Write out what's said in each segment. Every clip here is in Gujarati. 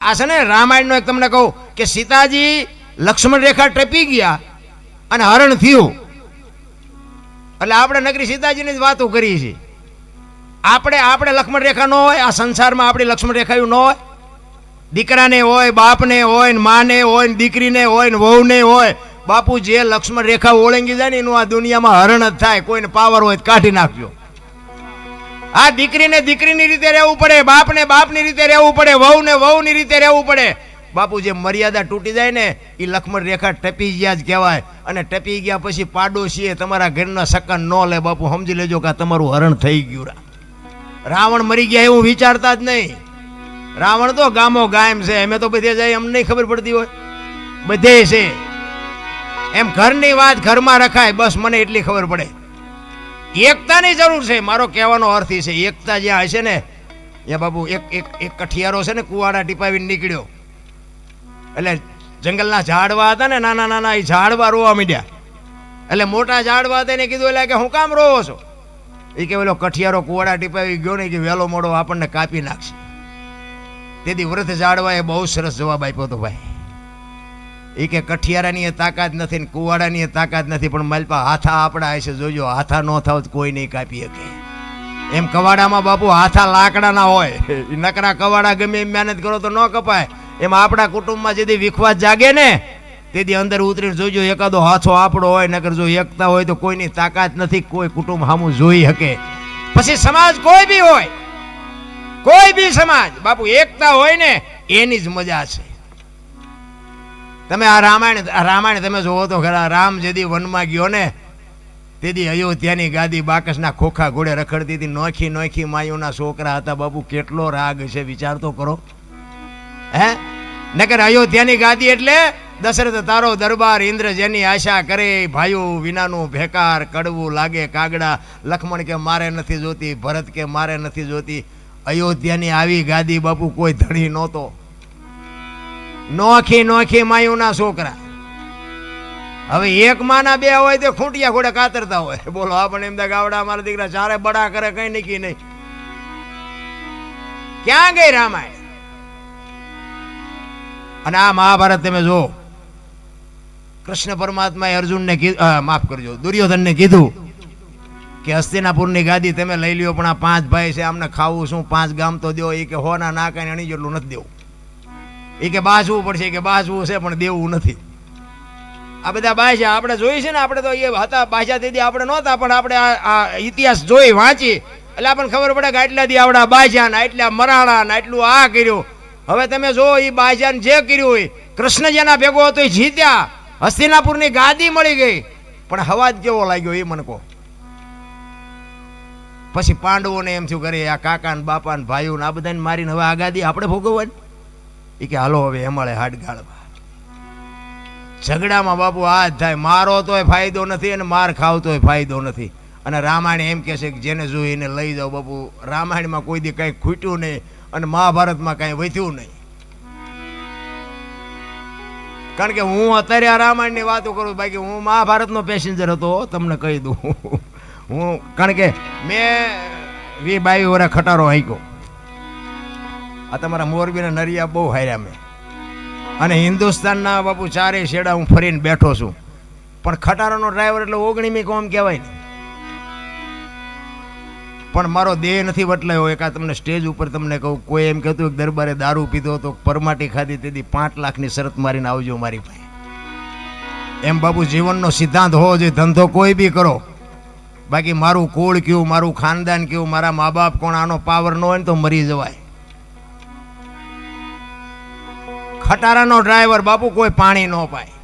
આ છે ને રામાયણનો એક તમને કહું કે સીતાજી લક્ષ્મણ રેખા ટપી ગયા અને હરણ થયું. એટલે આપણે નગરી સીતાજીની જ વાતો કરીએ છીએ. આપણે આપણે લક્ષ્મણ રેખા ન હોય, આ સંસારમાં આપણી લક્ષ્મણ રેખાયું ન હોય. દીકરાને હોય, બાપને હોય, ને માને હોય, ને દીકરીને હોય, ને વહુને હોય. બાપુ જે લક્ષ્મણ રેખા ઓળંગી જાય ને એનું આ દુનિયામાં હરણ જ થાય, કોઈને પાવર હોય કાઢી નાખજો. આ દીકરીને દીકરીની રીતે રહેવું પડે, બાપને બાપની રીતે રહેવું પડે, વહુને વહુની રીતે રહેવું પડે. બાપુ જે મર્યાદા તૂટી જાય ને એ લક્ષ્મણ રેખા ટપી ગયા જ કહેવાય. અને ટપી ગયા પછી પાડોશીએ તમારા ઘરના સકન ન લે, બાપુ સમજી લેજો કે તમારું હરણ થઈ ગયું રા. રાવણ મરી ગયા એવું વિચારતા જ નહીં. રાવણ તો ગામો ગાયમ છે, અમે તો બધે જાય નહીં ખબર પડતી હોય. બધે છે. એમ ઘરની વાત ઘરમાં રખાય, બસ મને એટલી ખબર પડે. એકતાની જરૂર છે. મારો કહેવાનો અર્થ એ છે, એકતા જ્યાં હશે ને એ બાબુ એક એક એક કઠિયારો છે ને, કુવાડા ટીપાવીને નીકળ્યો. એટલે જંગલના ઝાડવા હતા ને, નાના નાના, એ ઝાડવા રોવા માંડ્યા. એટલે મોટા ઝાડવા હતા, એને કીધું એટલે કે હું કામ રોવો છો? એ કે પેલો કઠિયારો કુવાડા ટીપાવી ગયો ને કે વહેલો મોડો આપણને કાપી નાખશે. તેથી વૃદ્ધ ઝાડવાએ બહુ સરસ જવાબ આપ્યો હતો ભાઈ. એ કે કઠિયારાની એ તાકાત નથી ને કુવાડાની એ તાકાત નથી, પણ માલપા હાથા આપણા હશે, જોજો, હાથા ન થાવ કોઈ નહીં કાપી શકે. એમ કવાડામાં બાપુ હાથા લાકડાના હોય. નકરા કવાડા ગમે એમ મહેનત કરો તો ન કપાય. એમ આપણા કુટુંબમાં જેથી વિખવાદ જાગે ને, તેથી અંદર ઉતરીને જોજો, એકાદો હાથો આપણો હોય, નકર જો એકતા હોય તો કોઈની તાકાત નથી, કોઈ કુટુંબ સામું જોઈ શકે. પછી સમાજ કોઈ બી હોય, કોઈ બી સમાજ, બાપુ એકતા હોય ને, એની જ મજા છે. તમે આ રામાયણ રામાયણ તમે જોવો તો ખરા, રામ જેદી વનમાં ગયો ને તેથી અયોધ્યાની ગાદી બાકસના ખોખા ઘોડે રખડતી હતી, નોખી નોખી માયુના છોકરા હતા, બાપુ, કેટલો રાગ છે, વિચાર તો કરો. હે? નકર અયોધ્યાની ગાદી એટલે દશરથ તારો દરબાર ઇન્દ્ર જેની આશા કરે, ભાઈઓ, વિનાનું ભેકાર કડવું લાગે કાગડા, લખમણ કે મારે નથી જોતી, ભરત કે મારે નથી જોતી. અયોધ્યાની આવી ગાદી બાપુ કોઈ ધણી નહોતો. નોખી નોખી માયુના છોકરા. હવે એક માના બે હોય તે ખૂંટિયા ખોડે કાતરતા હોય. બોલો આપણે એમ ગાવડા મારા દીકરા ચારે બડા કરે, કઈ નીકી નહીં. ક્યાં ગઈ રામાય અને આ મહાભારત તમે જો કૃષ્ણ પરમાત્માએ અર્જુનને કીધું માફ કરજો, દુર્યોધનને કીધું કે હસ્તિનાપુરની ગાદી તમે લઈ લ્યો, પણ આ પાંચ ભાઈ છે, આમને ખાવું શું? પાંચ ગામ તો દો, એ કે હોના, ના કાંઈ અણી જેટલું નથી દેવું. એ કે બાજવું પડશે કે બાજવું છે, પણ દેવું નથી. આ બધા બાજા આપણે જોઈ છે ને, આપણે તો એ હતા બાજા દીદી આપણે નહોતા, પણ આપણે આ ઇતિહાસ જોઈ, વાંચી. એટલે આપણને ખબર પડે કે આટલા દી આવડા બાજા ને આટલા મરાણા ને, આટલું આ કર્યું. હવે તમે જો એ બાજાને જે કર્યું હોય કૃષ્ણ જેના ભેગો હતો, એ જીત્યા. હસ્તિનાપુરની ગાદી મળી ગઈ. પણ હવાજ કેવો લાગ્યો એ મને કહો. પછી પાંડવોને એમ થયું કરે આ કાકા ને બાપા ને ભાઈઓ ને આ બધાને મારીને હવે આગાદી આપણે ભોગવવાની? એ કે, હાલો હવે હેમાળે હાડ ગાળવા ઝઘડામાં બાપુ આ જ થાય. મારો તોય ફાયદો નથી અને માર ખાવતોય ફાયદો નથી. અને રામાયણ એમ કહે છે કે, જેને જોઈ એને લઈ જાઓ બાપુ. રામાયણમાં કોઈ દી કંઈ ખૂટ્યું નહીં અને મહાભારતમાં કાંઈ વધ્યું નહીં. કારણ કે હું અત્યારે આ રામાયણની વાતો કરું બાકી હું મહાભારતનો પેસેન્જર હતો તમને કહી દઉં. હું, કારણ કે મેં વી બાવી વરા ખટારો હાંક્યો. આ તમારા મોરબીના નરિયા બહુ હાર્યા મેં. અને હિન્દુસ્તાનના બાપુ ચારે શેડા હું ફરીને બેઠો છું. પણ ખટારાનો ડ્રાઈવર એટલે ઓગણીમી કોમ કહેવાય ને. પણ મારો દેહ નથી વટલાયો. એક તમને સ્ટેજ ઉપર તમને કહું, કોઈ એમ કહેતું કે દરબારે દારૂ પીધો તો પરમાટી ખાધી તેથી પાંચ લાખની શરત મારીને આવજો મારી પાસે. એમ બાપુ જીવનનો સિદ્ધાંત હોવો જોઈએ, ધંધો કોઈ બી કરો. બાકી મારું કુળ કયું, મારું ખાનદાન કયું, મારા મા બાપ કોણ, આનો પાવર ન હોય ને તો મરી જવાય. ખટારાનો ડ્રાઈવર બાપુ કોઈ પાણી ન પાય.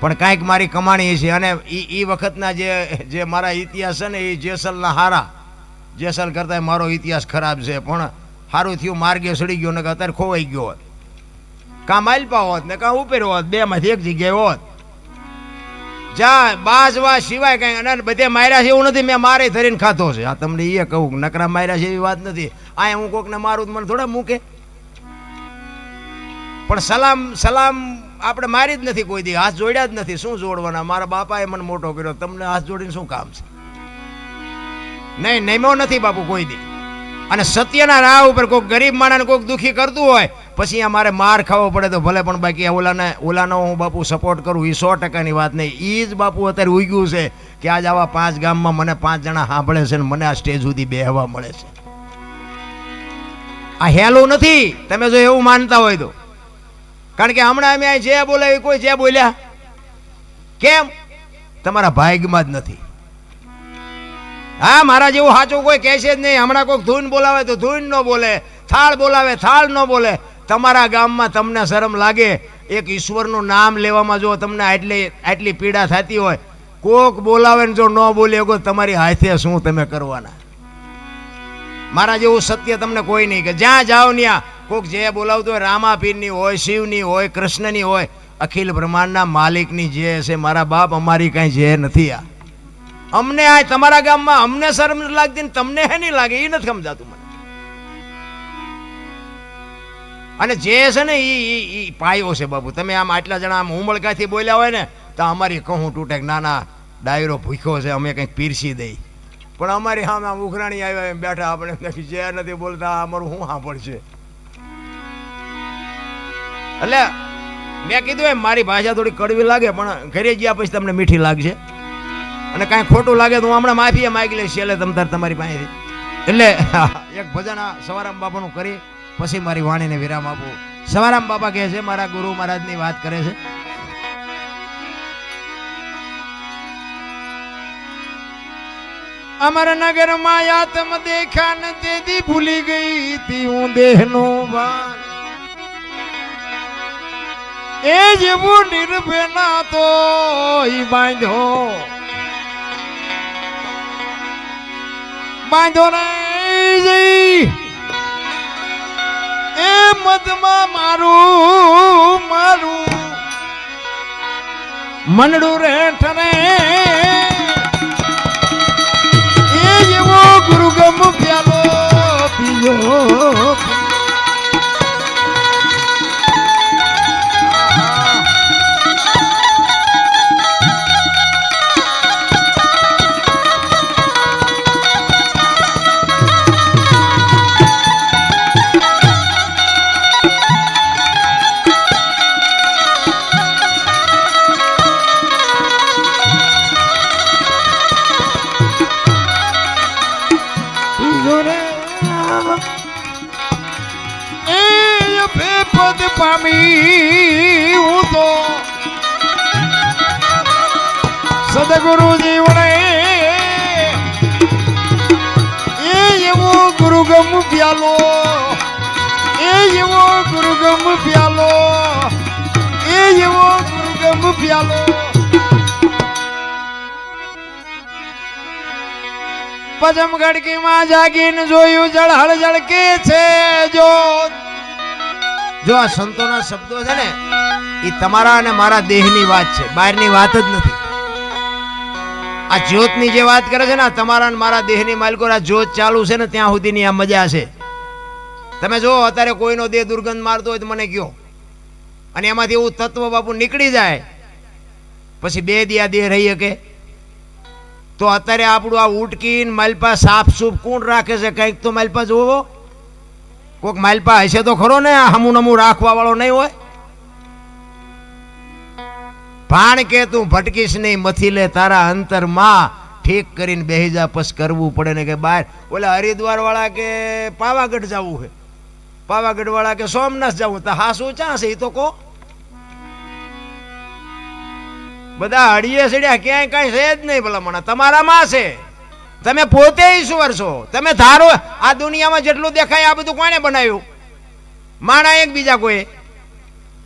પણ કાંઈક મારી કમાણી છે અને એ એ વખતના જે જે મારા ઇતિહાસ છે ને એ જેસલના હારા. જેસલ કરતાં મારો ઇતિહાસ ખરાબ છે, પણ સારું થયું માર્ગે સડી ગયો ને અત્યારે ખોવાઈ ગયો હોત. કાં માલપા હોત ને કાં ઉપર હોત, બેમાંથી એક જગ્યાએ હોત. જા બાજવા સિવાય કઈ અને બધે માર્યા છે એવું નથી, મેં મારે ધરીને ખાતો છે. આ તમને એ કહું, નકરા માર્યા છે એવી વાત નથી. આ હું કોકને મારું મને થોડા મૂકે. પણ સલામ સલામ આપણે મારી જ નથી કોઈ દી, હાથ જોડ્યા જ નથી. શું જોડવાના? મારા બાપાએ મને મોટો કર્યો. તમને હાથ જોડીને શું કામ છે? નહીં, નમ્યો નથી બાપુ કોઈ દી. અને સત્યના રાહ ઉપર કોઈક ગરીબ માણસને કોઈક દુઃખી કરતું હોય, પછી અમારે માર ખાવો પડે તો ભલે પણ બાકી ઓલાને, ઓલાનો હું બાપુ સપોર્ટ કરું એ સો ટકાની વાત નહીં. એ જ બાપુ અત્યારે ઉગ્યું છે કે આજ આવા પાંચ ગામમાં મને પાંચ જણા સાંભળે છે ને મને આ સ્ટેજ સુધી બેહવા મળે છે. આ હેલું નથી. તમે જો એવું માનતા હોય તો. કારણ કે હમણાં અમે અહીં જે બોલાવી કોઈ જે બોલ્યા? કેમ? તમારા ભાગ્યમાં જ નથી. હા, મારા જેવું સાચું કોઈ કહેશે જ નહીં. હમણાં કોઈક ધૂન બોલાવે તો ધૂન ન બોલે. થાળ બોલાવે, થાળ ન બોલે. તમારા ગામમાં તમને શરમ લાગે. એક ઈશ્વરનું નામ લેવામાં જો તમને આટલી આટલી પીડા થતી હોય, કોક બોલાવે ને જો ન બોલે તો તમારી હાથે શું તમે કરવાના? મારા જેવું સત્ય તમને કોઈ નહીં કે જ્યાં જાઓ ત્યાં કોક જે બોલાવતો હોય રામાપીરની હોય, શિવની હોય, કૃષ્ણની હોય, અખિલ બ્રહ્માંડના માલિકની જે છે મારા બાપ અમારી કાંઈ જે નથી આ. અમને આ તમારા ગામમાં અમને શરમ લાગતી ને તમને હે નહીં લાગે? એ નથી સમજાતું મને. અને જે છે ને એ પાયો છે બાબુ તમે આમ આટલા જણા આમ ઉમળકાથી બોલ્યા હોય ને, તો અમારી કહું તૂટે નાના ડાયરો ભૂખ્યો છે, અમે કંઈક પીરસી દઈ. પણ અમારી સામે આમ ઉઘરાણી આવ્યા એમ બેઠા, આપણે જે નથી બોલતા અમારું શું સાંભળશે? એટલે મેં કીધું એમ, મારી ભાષા થોડી કડવી લાગે, પણ ઘરે ગયા પછી તમને મીઠી લાગશે. અને કાંઈ ખોટું લાગે તો હું હમણાં માફી માગી લઈશ એટલે તમ તાર તમારી પાસેથી. એટલે એક ભજન આ સવારામ બાપાનું કરી, પછી મારી વાણીને વિરામ આપું. સવારામ બાપા કહે છે, મારા ગુરુ મહારાજની વાત કરે છે. અમર નગરમાં યાતમ દેખા ન તેથી ભૂલી ગઈ તી હું દેહનો ભાન એ જેવું નિર્ભેના તો બાંધો. રે જઈ. એ મધમાં મારું મારું મનડું રે ને. એ જેવો ગુરુગમ પ્યાલો જીવને એ એવો ગુરુગમ પ્યાલો. એ એવો ગુરુગમ પ્યાલો. એ એવો ગુરુગમ પ્યાલો. પજમ ગડકીમાં જાગીને જોયું જળહળ જળકે છે જો. જો આ સંતોના શબ્દો છે ને, એ તમારા અને મારા દેહની વાત છે. બહારની વાત જ નથી. આ જ્યોતની જે વાત કરે છે ને તમારા મારા દેહની માલિકો આ જ્યોત ચાલુ છે ને, ત્યાં સુધીની આ મજા છે. તમે જો અત્યારે કોઈનો દેહ દુર્ગંધ મારતો હોય તો મને કયો. અને એમાંથી એવું તત્વ બાપુ નીકળી જાય. પછી બે દી આ દેહ રહી શકે. તો અત્યારે આપણું આ ઉટકીન માલપા સાફ સૂફ કોણ રાખે છે? કંઈક તો માલપા જોવો કોઈક માલપા હશે તો ખરો ને, આ હમું નમું રાખવા વાળો નહીં હોય. ભાણ કે તું ભટકીશ નહીં, મથી લે તારા અંતરમાં. ઠીક કરીને બેહી જા પસ કરવું પડે ને કે બહાર ઓલા હરિદ્વાર વાળા કે પાવાગઢ જવું છે પાવાગઢ વાળા કે સોમનાથ જવું તો હા શું ચા એ તો કહો બધા હળીએ સડ્યા ક્યાંય કાંઈ છે જ નહીં ભલા મને તમારામાં છે. તમે પોતે ઈશ્વર છો. તમે ધારો, આ દુનિયામાં જેટલું દેખાય, આ બધું કોણે બનાવ્યું? માણા એક બીજા કોઈ.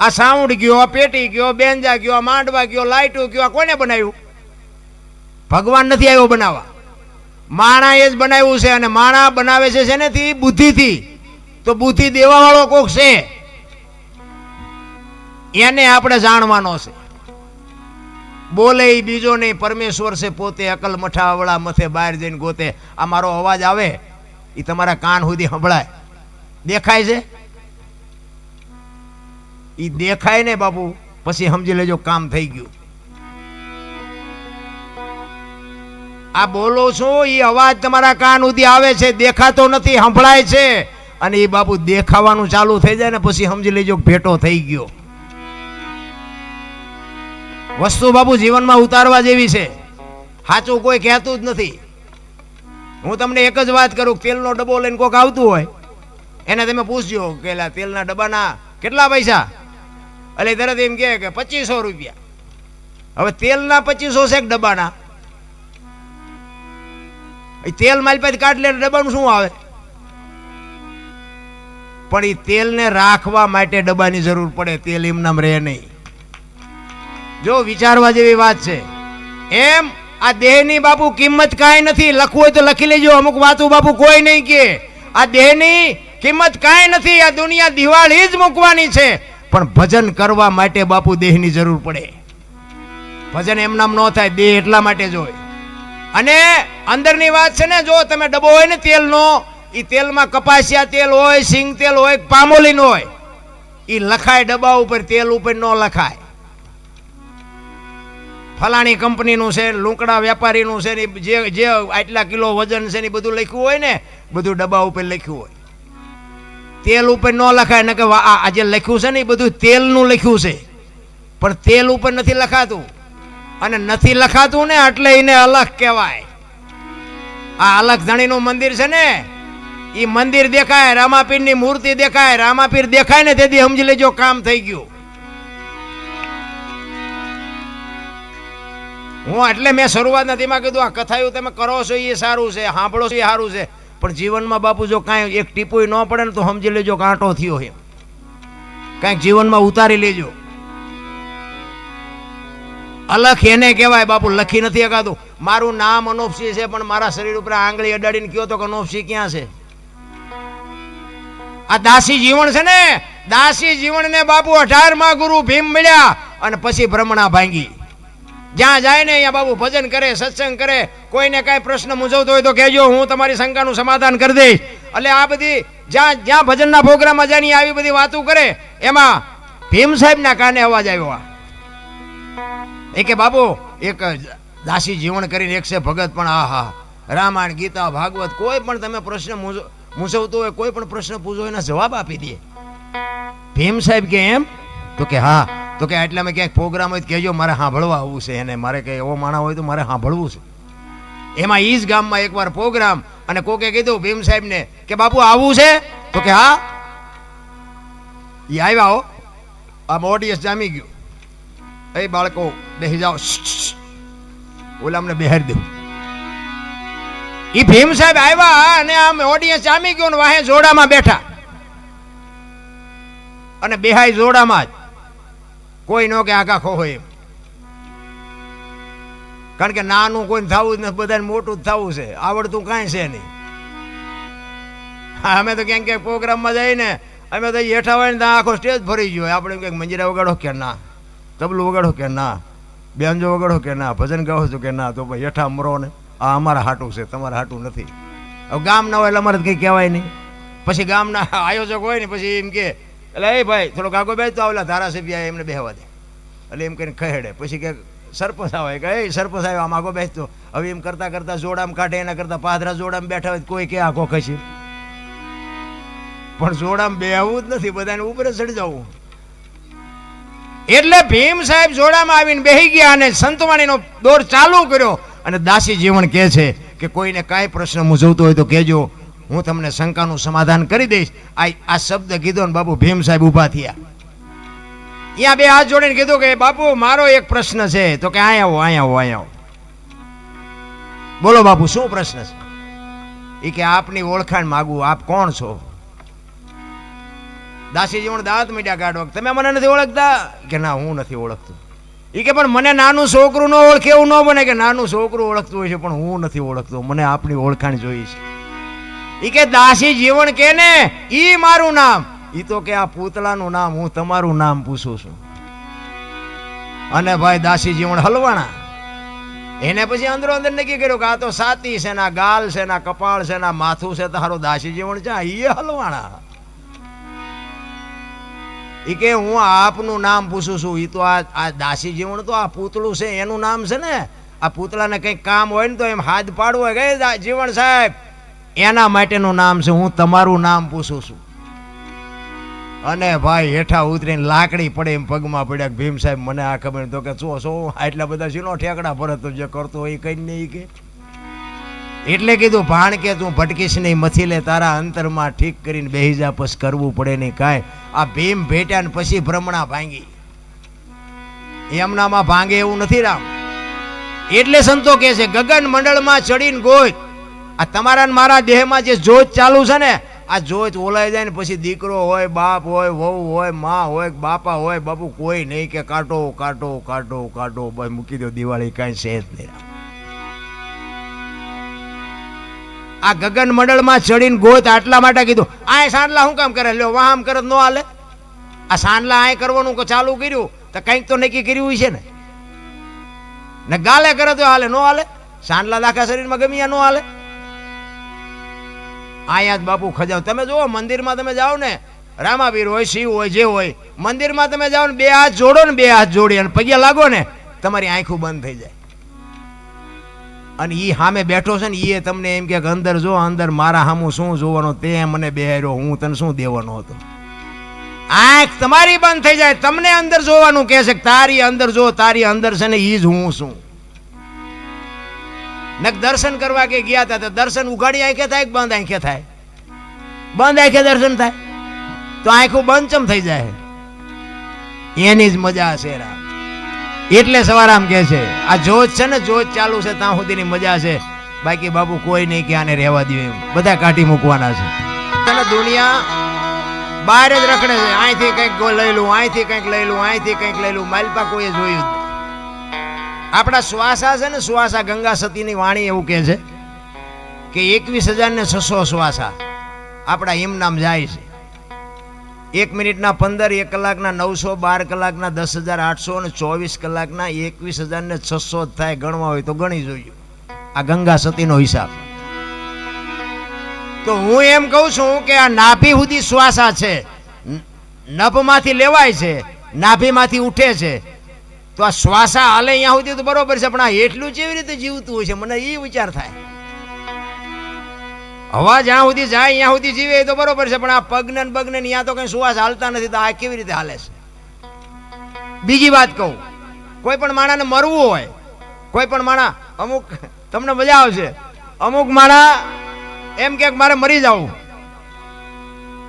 આ સાઉન્ડ ગયો, આ પેટી ગયો બેંજા ગયો, આ માંડવા ગયો લાઇટો ગયો, આ કોને બનાવ્યું? ભગવાન નથી આવ્યો બનાવવા. માણા એ જ બનાવ્યું છે અને માણા બનાવે છે શેનેથી? બુદ્ધિથી. તો બુદ્ધિ દેવા વાળો કોક છે? એને આપણે જાણવાનો છે. બોલે બીજો નહીં, પરમેશ્વર છે પોતે અકલ મઠાવડા મથે બહાર જઈને ગોતે. આ મારો અવાજ આવે એ તમારા કાન સુધી સંભળાય. દેખાય છે? ઈ દેખાય ને બાપુ, પછી સમજી લેજો કામ થઈ ગયું. આ બોલો છું એ અવાજ તમારા કાન સુધી આવે છે, દેખાતો નથી, સંભળાય છે. અને એ બાપુ દેખાવાનું ચાલુ થઈ જાય ને પછી સમજી લેજો ભેટો થઈ ગયો. વસ્તુ બાપુ જીવનમાં ઉતારવા જેવી છે. સાચું કોઈ કહેતું જ નથી. હું તમને એક જ વાત કરું, તેલનો ડબ્બો લઈને કોઈક આવતું હોય, એને તમે પૂછજો કે તેલના ડબ્બાના કેટલા પૈસા? એટલે તરત એમ કહે કે પચીસો રૂપિયા. હવે તેલના પચીસો છે ડબ્બાના? તેલ માલ પાસે કાઢ લે ડબ્બાનું શું આવે? પણ એ તેલને રાખવા માટે ડબ્બાની જરૂર પડે, તેલ એમનામ રહે નહીં. જો વિચારવા જેવી વાત છે, એમ આ દેહની બાપુ કિંમત કાંઈ નથી, લખવું હોય તો લખી લેજો, અમુક વાતું બાપુ કોઈ નહીં કે આ દેહની કિંમત કાંઈ નથી, આ દુનિયા દિવાળી જ મૂકવાની છે. પણ ભજન કરવા માટે બાપુ દેહની જરૂર પડે. ભજન એમનામ ન થાય, દેહ એટલા માટે જ હોય. અને અંદરની વાત છે ને, જો તમે ડબ્બો હોય ને તેલનો એ તેલમાં કપાસિયા તેલ હોય, સિંગ તેલ હોય પામોલીન હોય એ લખાય ડબ્બા ઉપર, તેલ ઉપર ન લખાય. ફલાણી કંપનીનું છે, લૂંકડા વેપારીનું છે ને, જે જે આટલા કિલો વજન છે ને બધું લખ્યું હોય ને, બધું ડબ્બા ઉપર લખ્યું હોય. તેલ ઉપર ન લખાય, ને કે આ જે લખ્યું છે ને એ બધું તેલનું લખ્યું છે. પણ તેલ ઉપર નથી લખાતું. અને નથી લખાતું ને એટલે એને અલગ કહેવાય. આ અલગ ધણીનું મંદિર છે ને, એ મંદિર દેખાય, રામાપીરની મૂર્તિ દેખાય, રામાપીર દેખાય ને તેથી સમજી લેજો કામ થઈ ગયું. હું એટલે મેં શરૂઆતના તેમાં કીધું, આ કથાયું તમે કરો છો એ સારું છે, સાંભળો છો એ સારું છે. પણ જીવનમાં બાપુ જો કાંઈ એક ટીપુય ન પડે ને તો સમજી લેજો કાંટો થયો એમ કાંઈક જીવનમાં ઉતારી લેજો. અલખ એને કહેવાય, બાપુ લખી નથી અગાતું મારું નામ અનોપસિંહ છે, પણ મારા શરીર ઉપર આંગળી અડાડીને કયો તો કે અનોપસિંહ ક્યાં છે? આ દાસી જીવન છે ને, દાસી જીવનને બાપુ અઢારમાં ગુરુ ભીમ મળ્યા અને પછી ભ્રમણા ભાંગી. જ્યાં જાય ને અહીંયા બાબુ ભજન કરે, સત્સંગ કરે, કોઈને કાંઈ પ્રશ્ન મૂંઝવતો હોય તો કહેજો, હું તમારી શંકાનું સમાધાન કરી દઈશ. એટલે આ બધી જ્યાં જ્યાં ભજનના પ્રોગ્રામમાં જાય આવી બધી વાતો કરે, એમાં ભીમ સાહેબના કાને અવાજ આવ્યો એ કે બાબુ, એક દાસી જીવન કરીને એક છે ભગત, પણ આ હા, રામાયણ, ગીતા, ભાગવત, કોઈ પણ તમે પ્રશ્ન મૂંઝ- મૂંઝવતો હોય, કોઈ પણ પ્રશ્ન પૂછો, એના જવાબ આપી દે. ભીમ સાહેબ કે એમ? તો કે હા. તો કે એટલામાં ક્યાંક પ્રોગ્રામ હોય કહેજો મારે સાંભળવા આવવું છે એને. મારે કે એવો માણા હોય તો મારે સાંભળવું છે. એમાં ઈ જ ગામમાં એકવાર પ્રોગ્રામ અને કોકે કીધું ભીમ સાહેબને કે બાપુ આવવું છે? તો કે હા. એ આવ્યા હો. આમ ઓડિયન્સ જામી ગયું. એ બાળકો બેસી જાઓ. શ્શ, શ્શ. ઓલા અમને બેહારી દેવું એ ભીમ સાહેબ આવ્યા અને આમ ઓડિયન્સ જામી ગયો ને વાહે જોડામાં બેઠા. અને બેહાઈ જોડામાં જ કોઈ નો કે આખા ખો હોય કારણ કે નાનું કોઈ થવું જ નથી, બધાને મોટું જ થવું છે. આવડતું કાંઈ છે નહીં. અમે તો ક્યાંક ક્યાંક પ્રોગ્રામમાં જઈને અમે તો હેઠા હોય ને ત્યાં આખો સ્ટેજ ભરી ગયો. આપણે ક્યાંક મંજીરા વગાડો કે ના, તબલું વગાડો કે ના, બેનજો વગાડો કે ના, ભજન ગાવો છો કે ના, તો ભાઈ હેઠા મરો ને. આ અમારા હાટું છે, તમારા હાટું નથી. હવે ગામ ના હોય એટલે અમારે કંઈ કહેવાય નહીં. પછી ગામના આયોજક હોય ને, પછી એમ કે એટલે એ ભાઈ થોડોક આગો બેસતો આવેલા ધારાસભ્ય એમને બેહવા દે. એટલે એમ કરીને ખહેડે. પછી કે સરપંચ આવે. કે, એ સરપંચ આવ્યો આમ આગો બેસતો. હવે એમ કરતા કરતા જોડામ કાઢે, એના કરતા પાદરા જોડામ બેઠા હોય કોઈ કે આખો ખસી પણ જોડામ બેહવું જ નથી, બધાને ઉપર ચડી જવું એટલે ભીમ સાહેબ જોડામાં આવીને બેહી ગયા અને સંતવાણીનો દોર ચાલુ કર્યો. અને દાસી જીવન કહે છે કે કોઈને કાંઈ પ્રશ્ન મૂંઝવતો હોય તો કહેજો હું તમને શંકાનું સમાધાન કરી દઈશ. આ આ શબ્દ કીધો ને બાપુ ભીમ સાહેબ ઊભા થયા. ત્યાં બે હાથ જોડીને કીધું કે, બાપુ, મારો એક પ્રશ્ન છે. તો કે અહીંયા આવો અહીંયા આવો અહીંયા આવો બોલો બાપુ, શું પ્રશ્ન છે? એ કે, આપની ઓળખાણ માગું, આપ કોણ છો? દાસીજી જીવન દાંત મીડિયા કાઢો તમે મને નથી ઓળખતા? કે, ના, હું નથી ઓળખતો. એ કે, પણ મને નાનું છોકરું ન ઓળખે એવું ન બને કે નાનું છોકરું ઓળખતું હોય છે, પણ હું નથી ઓળખતો. મને આપની ઓળખાણ જોઈએ છે. એ કે દાસી જીવન કે ને, ઈ મારું નામ. ઈ તો કે આ પૂતળાનું નામ, હું તમારું નામ પૂછું છું. અને ભાઈ દાસી જીવન હલવાણા. એને પછી અંદરો અંદર નક્કી કર્યું કે આ તો સાતી છે ના ગાલ છે ના કપાળ છે ના માથું છે તારો દાસી જીવન છે એ હલવાણા. એ કે હું આપનું નામ પૂછું છું એ તો આ આ દાસી જીવન તો આ પૂતળું છે, એનું નામ છે ને. આ પૂતળાને કંઈક કામ હોય ને તો એમ હાથ પાડવો હોય કે "દા- જીવણ સાહેબ એના માટેનું નામ છે, હું તમારું નામ પૂછું છું. અને ભાઈ હેઠા ઉતરીને લાકડી પડે એમ પગમાં પડ્યા ભીમ સાહેબ, મને આ ખબર તો કે છો છો આટલા બધા શીનો ઠેકડા ભરે તો, જે કરતો હોય કઈ નહીં કે. એટલે કીધું, ભાણ કે તું ભટકીશ નહીં મથી લે તારા અંતરમાં ઠીક કરીને બેહી પછી કરવું પડે નહીં કાંઈ. આ ભીમ ભેટ્યા ને પછી ભ્રમણા ભાંગી. એમનામાં ભાંગે એવું નથી રામ. એટલે સંતો કહે છે, ગગન મંડળમાં ચડીને ગોત આ તમારા મારા દેહમાં જે જોત ચાલુ છે ને, આ જોત ઓલાઈ જાય ને પછી દીકરો હોય, બાપ હોય, વહુ હોય, મા હોય, બાપા હોય, બાપુ કોઈ નહીં કે કાટો કાટો કાટો કાટો બસ મૂકી દો, દિવાળી કાંઈ છે જ નહીં. આ ગગન મંડળમાં ચડીને ગોત આટલા માટે કીધું આ સાંડલા શું કામ કરે? લ્યો, વાહ આમ કરે ન હાલે. આ સાંડલા આ કરવાનું ચાલુ કર્યું, તો કંઈક તો નક્કી કર્યું છે ને. ને ગાલે કરે તો હાલે, નો હાલે? સાંડલા દાખા શરીરમાં ગમી નો હાલે? આયા જ બાપુ ખજાવ. તમે જુઓ, મંદિરમાં તમે જાઓ ને રામાવીર હોય, શિવ હોય, જે હોય, મંદિરમાં તમે જાઓ ને, બે હાથ જોડો ને, બે હાથ જોડી અને પગે લાગો ને, તમારી આંખું બંધ થઈ જાય. અને એ સામે બેઠો છે ને એ તમને એમ કે અંદર જો, અંદર મારા સામું શું જોવાનો તે મને બેહાર્યો, હું તને શું દેવાનો હતો? આંખ તમારી બંધ થઈ જાય. તમને અંદર જોવાનું કહે છે તારી અંદર જો, તારી અંદર છે ને એ જ હું છું. નક દર્શન કરવા કે ગયા હતા તો દર્શન ઉઘાડી આંખે થાય કે બંધ આંખે થાય? બંધ આંખે દર્શન થાય? તો આંખું બંધ ચમ થઈ જાય? એની જ મજા હશે રામ એટલે સવારામ કે છે, આ જોત છે ને જોત ચાલુ છે, ત્યાં સુધીની મજા છે બાકી બાબુ કોઈ નહીં કે આને રહેવા દે એમ. બધા કાઢી મૂકવાના છે. તને દુનિયા બહાર જ રખડે છે. અહીંથી કંઈક લઈ લઉં અહીંથી કંઈક લઈ લઉં અહીંથી કંઈક લઈ લઉં માલપા કોઈએ જોયું? આપણા શ્વાસા છે ને શ્વાસા ગંગા સતીની વાણી એવું કહે છે કે એકવીસ હજાર ને છસો શ્વાસા આપણા એમ નામ જાય છે. એક મિનિટના પંદર, એક કલાકના નવસો બાર કલાકના દસ હજાર આઠસો અને ચોવીસ કલાકના એકવીસ હજાર ને છસો થાય ગણવા હોય તો ગણી જોઈએ. આ ગંગા સતીનો હિસાબ. તો હું એમ કહું છું કે આ નાભી સુધી શ્વાસા છે. નભમાંથી લેવાય છે, નાભીમાંથી ઉઠે છે. તો આ શ્વાસા હાલે અહીંયા સુધી તો બરોબર છે, પણ આ એટલું કેવી રીતે જીવતું હોય છે? મને એ વિચાર થાય. હવા જ્યાં સુધી જાય ત્યાં સુધી જીવે તો બરોબર છે, પણ આ પગને પગને ત્યાં તો કઈ શ્વાસ હાલતા નથી, તો આ કેવી રીતે હાલે છે? બીજી વાત કહું, કોઈ પણ માણાને મરવું હોય, કોઈ પણ માણા, અમુક, તમને મજા આવશે, અમુક માણા એમ કે મારે મરી જવું.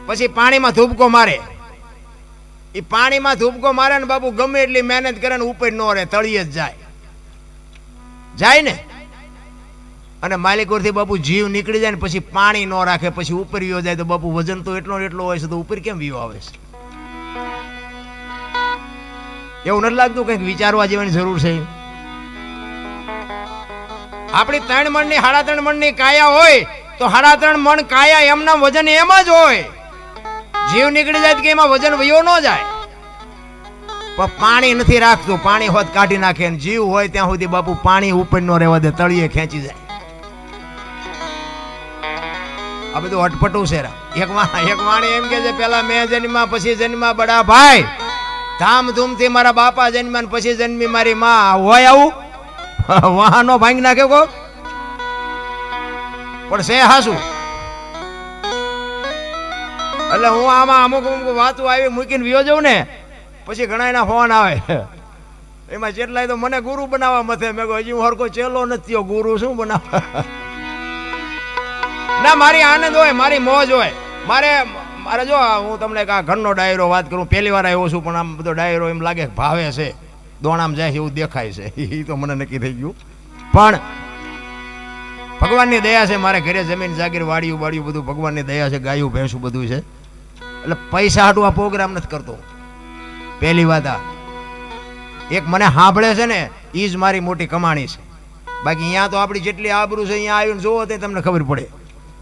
પછી પાણીમાં ધૂબકો મારે. એ પાણીમાં ધૂબકો મારે ને બાપુ ગમે એટલી મહેનત કરે ને ઉપર ન રહે તળીએ જ જાય. જાય ને? અને માલિકોરથી બાપુ જીવ નીકળી જાય ને પછી પાણી ન રાખે, પછી ઉપર વિયો જાય તો બાપુ વજન તો એટલો એટલો હોય છે તો ઉપર કેમ વિયો આવે છે? એવું નથી લાગતું કંઈક વિચારવા જેવાની જરૂર છે? આપણી ત્રણ મણની, સાડા ત્રણ મણની કાયા હોય તો સાડા ત્રણ મણ કાયા એમના વજન એમ જ હોય. જીવ નીકળી જાય કે એમાં વજન વયો ન જાય. પણ પાણી નથી રાખતું. પાણી હોત કાઢી નાખે જીવ હોય ત્યાં સુધી બાપુ પાણી ઉપર નો રહેવા દે, તળિયે ખેંચી જાય. આ બધું અટપટું છે એક એક વાણી એમ કે છે, પેલા મેં જન્મા પછી જન્મા બડા ભાઈ. ધામધૂમથી મારા બાપા જન્મ્યા પછી જન્મી મારી માં. હોય આવું? વાહનો ભાંગી નાખ્યો કો પણ છે હાસું. એટલે હું આમાં અમુક અમુક વાતો આવી મૂકીને વિયો જાઉં ને, પછી ઘણા એના ફોન આવે. એમાં જેટલાય તો મને ગુરુ બનાવવા મથે. મેં કહ્યું, હજી હું હરકો ચેલો નથી ગુરુ શું બનાવ ના, મારી આનંદ હોય, મારી મોજ હોય. મારે મારે જો, હું તમને આ ઘરનો ડાયરો વાત કરું. પહેલી વાર આવ્યો છું, પણ આમ બધો ડાયરો એમ લાગે ભાવે છે. દોણામ જાય એવું દેખાય છે. એ તો મને નક્કી થઈ ગયું. પણ ભગવાનની દયા છે, મારે ઘરે જમીન, જાગીર વાડિયું વાડિયું બધું ભગવાનની દયા છે, ગાયું, ભેંસું બધું છે. એટલે પૈસા હાટું આ પ્રોગ્રામ નથી કરતો. પહેલી વાત આ. એક મને સાંભળે છે ને એ જ મારી મોટી કમાણી છે. બાકી અહીંયા તો આપણી જેટલી આબરૂ છે અહીંયા આવીને જોવો તે તમને ખબર પડે.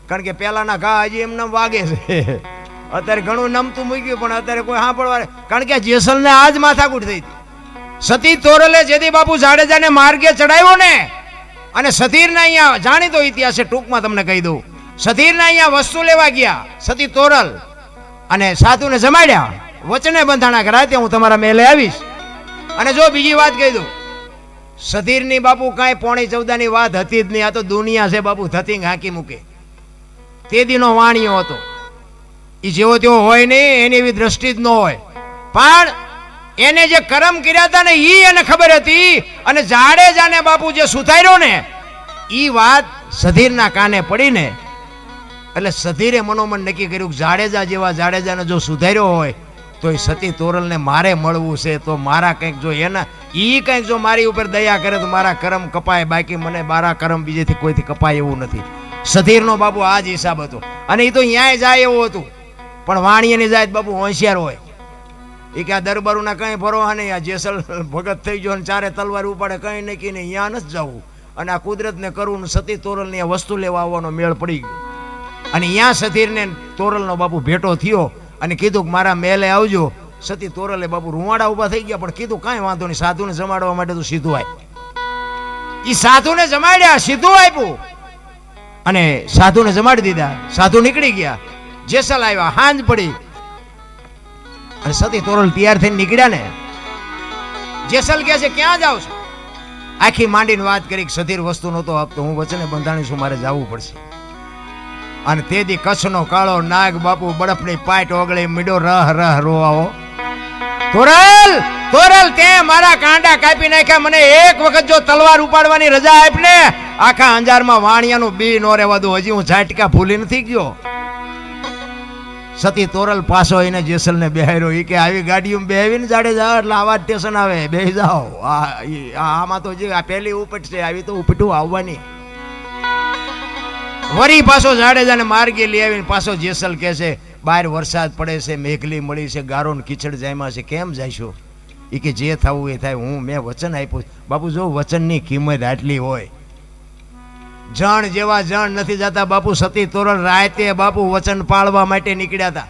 કારણ કે પહેલાંના ઘા હજી એમને વાગે છે. અત્યારે ઘણું નમતું મૂક્યું, પણ અત્યારે કોઈ સાંભળવા કારણ કે જેસલને આજ માથાકૂટ થઈ હતી. સતી તોરલે જેથી બાપુ જાડેજાને માર્ગે ચડાવ્યો ને, અને સતીરના અહીંયા જાણીતો ઇતિહાસ છે, ટૂંકમાં તમને કહી દઉં. સતીરના અહીંયા વસ્તુ લેવા ગયા, સતી તોરલ. અને સાધુને જમાડ્યા. વચને બંધાણા કરાય રાતે હું તમારા મેલે આવીશ. અને જો બીજી વાત કહી દઉં, સધીરની બાપુ કાંઈ પોણી ચૌદાની વાત હતી જ નહીં, આ તો દુનિયા છે બાપુ થતી હાંકી મૂકે. તે દીનો વાણીયો હતો. એ જેવો તેવો હોય નહીં, એની એવી દ્રષ્ટિ જ ન હોય. પણ એને જે કરમ કર્યા હતા ને એ એને ખબર હતી. અને જાડેજાને બાપુ જે સુધાર્યો ને એ વાત સધીરના કાને પડીને એટલે સધીરે મનોમન નક્કી કર્યું કે જાડેજા જેવા જાડેજાને જો સુધાર્યો હોય તો એ સતી તોરલને મારે મળવું છે. તો મારા કંઈક જો એના એ કંઈક જો મારી ઉપર દયા કરે તો મારા કરમ કપાય. બાકી મને મારા કરમ બીજેથી કોઈથી કપાય એવું નથી. સધીરનો બાબુ આ જ હિસાબ હતો. અને એ તો ન્યાય જાય એવું હતું. પણ વાણીએની જાય બાબુ હોશિયાર હોય. એ કે આ દરબારુના કંઈ ભરોહા નહીં, આ જેસલ ભગત થઈ ગયો અને ચારે તલવાર ઉપાડે કંઈ નક્કી નહીં. અહીંયા નથી જવું. અને આ કુદરતને કરવું સતી તોરલની આ વસ્તુ લેવા આવવાનો મેળ પડી ગયો. અને ત્યાં સતીરને તોરલનો બાપુ ભેટો થયો અને કીધું કે મારા મેલે આવજો. સતી તોરલે બાપુ રૂવાડા ઊભા થઈ ગયા, પણ કીધું કાંઈ વાંધો નહીં, સાધુને જમાડવા માટે તું સીધું આય. એ સાધુને જમાડ્યા, સીધું આપ્યું અને સાધુને જમાડી દીધા. સાધુ નીકળી ગયા. જેસલ આવ્યા, હાંજ પડી. અને સતી તોરલ તૈયાર થઈને નીકળ્યા ને. જેસલ કહે છે, ક્યાં જાવ છો? આખી માંડીને વાત કરી કે સધીર વસ્તુ નહોતો આપતો. હું વચને બંધાણી છું, મારે જવું પડશે. અને તેથી કચ્છનો કાળો નાગ બાપુ બરફની પાટ ઓગળી મીડો રહ રહ રોવાઓ તોરલ તોરલ, તે મારા કાંડા કાપી નાખ્યા. મને એક વખત જો તલવાર ઉપાડવાની રજા આપને, આખા અંજારમાં વાણિયાનું બી નો રહેવા દો. હજી હું ઝાટકા ભૂલી નથી ગયો. સતી તોરલ પાછો એને જેસલને બેહાર્યો એ કે આવી ગાડીઓમાં બેહાવીને જાડે જાઓ એટલે આવા સ્ટેશન આવે. બેહી જાઓ. આ- આમાં તો જે આ પહેલી ઉપટ છે, આવી તો ઉપટું આવવાની. વરી પાછો જાડેજાને માર્ગે લઈ આવીને પાછો જેસલ કહે છે, બહાર વરસાદ પડે છે, મેઘલી મળી છે ગારો કિચડ જાયમાં છે. કેમ જઈશું એ કે જે થવું એ થાય. હું, મેં વચન આપ્યું બાપુ, જો વચનની કિંમત આટલી હોય. જણ જેવા જણ નથી જતા. બાપુ, સતી તોરણ રાતે બાપુ વચન પાળવા માટે નીકળ્યા હતા.